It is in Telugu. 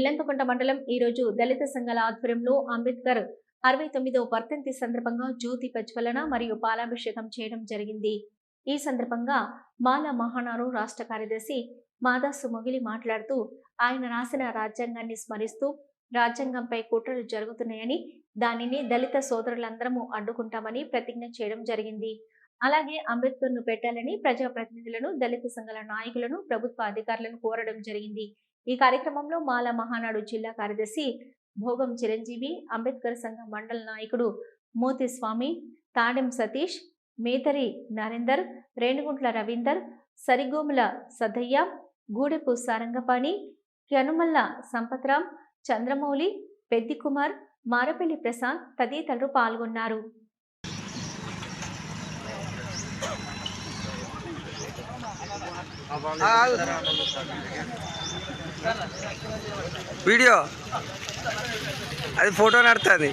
చింతకుంట మండలం ఈ రోజు దళిత సంఘాల ఆధ్వర్యంలో అంబేద్కర్ అరవై తొమ్మిదవ వర్తంతి సందర్భంగా జ్యోతి ప్రజ్వలన మరియు పాలాభిషేకం చేయడం జరిగింది. ఈ సందర్భంగా మాల మహానారు రాష్ట్ర కార్యదర్శి మాదాసు మొగిలి మాట్లాడుతూ ఆయన రాసిన రాజ్యాంగాన్ని స్మరిస్తూ రాజ్యాంగంపై కుట్రలు జరుగుతున్నాయని దానిని దళిత సోదరులందరము అడ్డుకుంటామని ప్రతిజ్ఞ చేయడం జరిగింది. అలాగే అంబేద్కర్ను పెట్టాలని ప్రజాప్రతినిధులను దళిత సంఘాల నాయకులను ప్రభుత్వ అధికారులను కోరడం జరిగింది. ఈ కార్యక్రమంలో మాల మహానాడు జిల్లా కార్యదర్శి భోగం చిరంజీవి అంబేద్కర్ సంఘ మండల నాయకుడు మోతిస్వామి తాడెం సతీష్ మేతరి నరేందర్ రేణుగుంట్ల రవీందర్ సరిగోముల సదయ్య గూడెపు సారంగపాణి కనుమల్ల సంపత్రాం చంద్రమౌళి పెద్ది కుమార్ మారపల్లి ప్రసాద్ తదితరులు పాల్గొన్నారు. వీడియో. అది ఫోటో నడుతుంది.